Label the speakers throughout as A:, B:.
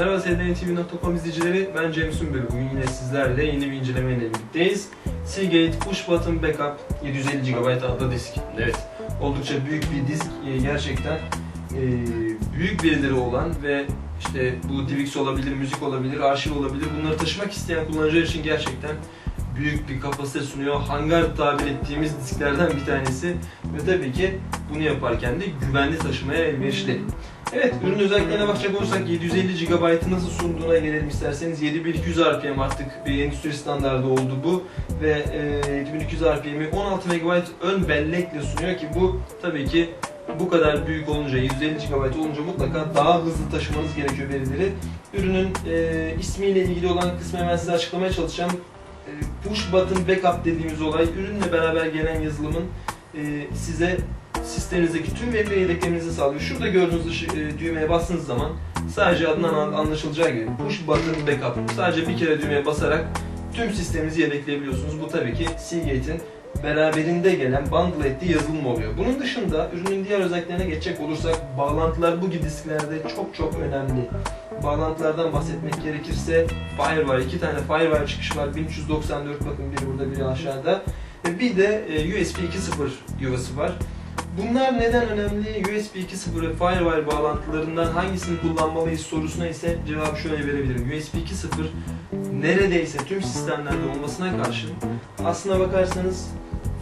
A: Merhaba SDNTV.com izleyicileri, ben Cem Sümbül. Bugün yine sizlerle yeni bir incelemeyle birlikteyiz. Seagate Push Button Backup 750 GB adlı disk. Evet, oldukça büyük bir disk. Ee, Gerçekten e, büyük verileri olan ve işte bu DivX olabilir, müzik olabilir, arşiv olabilir. Bunları taşımak isteyen kullanıcılar için gerçekten büyük bir kapasite sunuyor. Hangar tabir ettiğimiz disklerden bir tanesi. Ve tabii ki bunu yaparken de güvenli taşımaya elverişli. Evet, ürün özelliklerine bakacak olursak 750 GB'ı nasıl sunduğuna gelelim isterseniz 7200 RPM artık bir endüstri standardı oldu bu ve e, 7200 RPM'i 16 MB ön bellekle sunuyor ki bu tabii ki bu kadar büyük olunca 750 GB olunca mutlaka daha hızlı taşımanız gerekiyor verileri. Ürünün e, ismiyle ilgili olan kısmı hemen size açıklamaya çalışacağım. E, push button backup dediğimiz olay ürünle beraber gelen yazılımın e, size sisteminizdeki tüm verileri yedeklemenizi sağlıyor. Şurada gördüğünüz e, düğmeye bastığınız zaman sadece adından an- anlaşılacağı gibi push button backup. Sadece bir kere düğmeye basarak tüm sisteminizi yedekleyebiliyorsunuz. Bu tabii ki Seagate'in beraberinde gelen bundle ettiği yazılım oluyor. Bunun dışında ürünün diğer özelliklerine geçecek olursak bağlantılar bu gibi disklerde çok çok önemli. Bağlantılardan bahsetmek gerekirse Firewire, iki tane Firewire çıkışı var. 1394 bakın biri burada biri aşağıda. Ve Bir de e, USB 2.0 yuvası var. Bunlar neden önemli? USB 2.0 ve Firewire bağlantılarından hangisini kullanmalıyız sorusuna ise cevabı şöyle verebilirim. USB 2.0 neredeyse tüm sistemlerde olmasına karşın aslına bakarsanız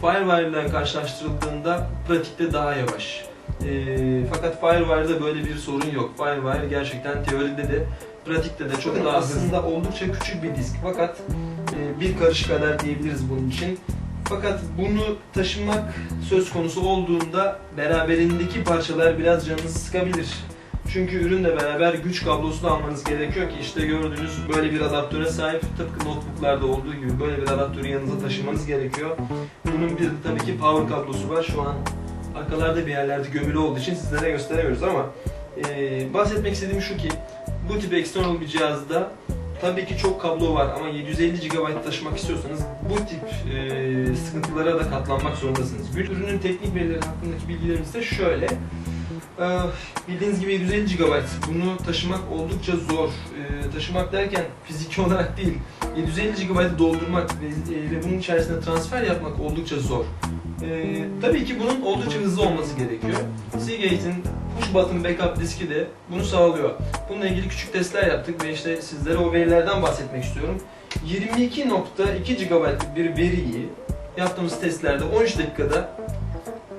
A: Firewire ile karşılaştırıldığında pratikte daha yavaş. Ee, fakat Firewire'da böyle bir sorun yok. Firewire gerçekten teoride de pratikte de çok daha aslında oldukça küçük bir disk. Fakat e, bir karış kadar diyebiliriz bunun için. Fakat bunu taşımak söz konusu olduğunda beraberindeki parçalar biraz canınızı sıkabilir. Çünkü ürünle beraber güç kablosu da almanız gerekiyor ki işte gördüğünüz böyle bir adaptöre sahip tıpkı notebooklarda olduğu gibi böyle bir adaptörü yanınıza taşımanız gerekiyor. Bunun bir tabii ki power kablosu var. Şu an arkalarda bir yerlerde gömülü olduğu için sizlere gösteremiyoruz ama e, bahsetmek istediğim şu ki bu tip external bir cihazda Tabii ki çok kablo var ama 750 GB taşımak istiyorsanız bu tip e, sıkıntılara da katlanmak zorundasınız. Bir ürünün teknik verileri hakkındaki bilgilerimiz de şöyle. E, bildiğiniz gibi 750 GB. Bunu taşımak oldukça zor. E, taşımak derken fiziki olarak değil, 750 GB'ı doldurmak ve, e, ve bunun içerisinde transfer yapmak oldukça zor. E, tabii ki bunun oldukça hızlı olması gerekiyor. Seagate'in push button backup diski de bunu sağlıyor. Bununla ilgili küçük testler yaptık ve işte sizlere o verilerden bahsetmek istiyorum. 22.2 GB'lık bir veriyi yaptığımız testlerde 13 dakikada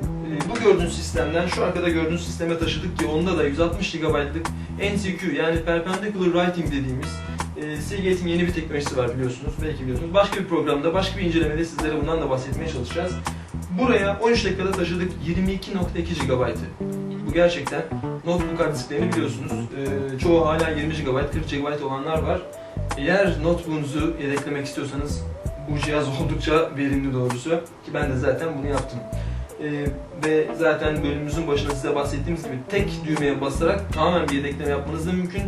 A: e, bu gördüğünüz sistemden şu arkada gördüğünüz sisteme taşıdık ki onda da 160 GB'lık NCQ yani Perpendicular Writing dediğimiz e, Seagate'in yeni bir teknolojisi var biliyorsunuz. Belki biliyorsunuz. Başka bir programda, başka bir incelemede sizlere bundan da bahsetmeye çalışacağız. Buraya 13 dakikada taşıdık 22.2 GB'ı. Bu gerçekten notebook hard disklerini biliyorsunuz. Ee, çoğu hala 20 GB, 40 GB olanlar var. Eğer notebook'unuzu yedeklemek istiyorsanız bu cihaz oldukça verimli doğrusu. Ki ben de zaten bunu yaptım. Ee, ve zaten bölümümüzün başında size bahsettiğimiz gibi tek düğmeye basarak tamamen bir yedekleme yapmanız da mümkün.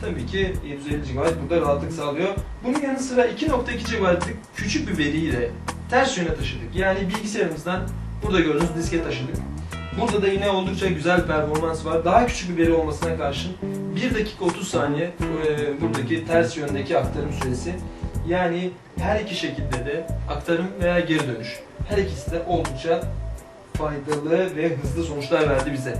A: Tabii ki 750 GB burada rahatlık sağlıyor. Bunun yanı sıra 2.2 GB'lık küçük bir veriyi de ters yöne taşıdık. Yani bilgisayarımızdan burada gördüğünüz diske taşıdık. Burada da yine oldukça güzel performans var. Daha küçük bir veri olmasına karşın 1 dakika 30 saniye e, buradaki ters yöndeki aktarım süresi. Yani her iki şekilde de aktarım veya geri dönüş. Her ikisi de oldukça faydalı ve hızlı sonuçlar verdi bize.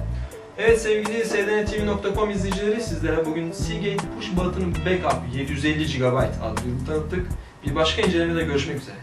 A: Evet sevgili sdntv.com izleyicileri sizlere bugün Seagate Push Button Backup 750 GB adlı tanıttık. Bir başka incelemede görüşmek üzere.